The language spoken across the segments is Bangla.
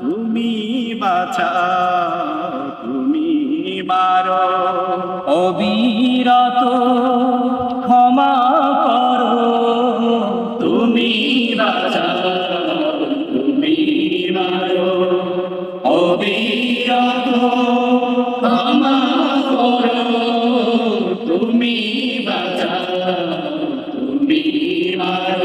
তুমি বাছা তুমি বারো অবিরত ক্ষমা করো। তুমি বাছা তুমি বারো অবিরত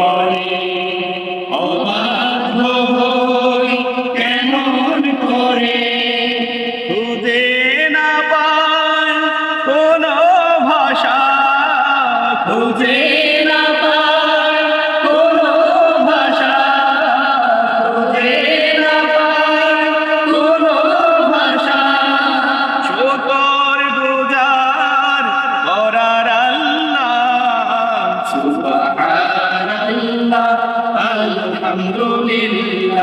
Money.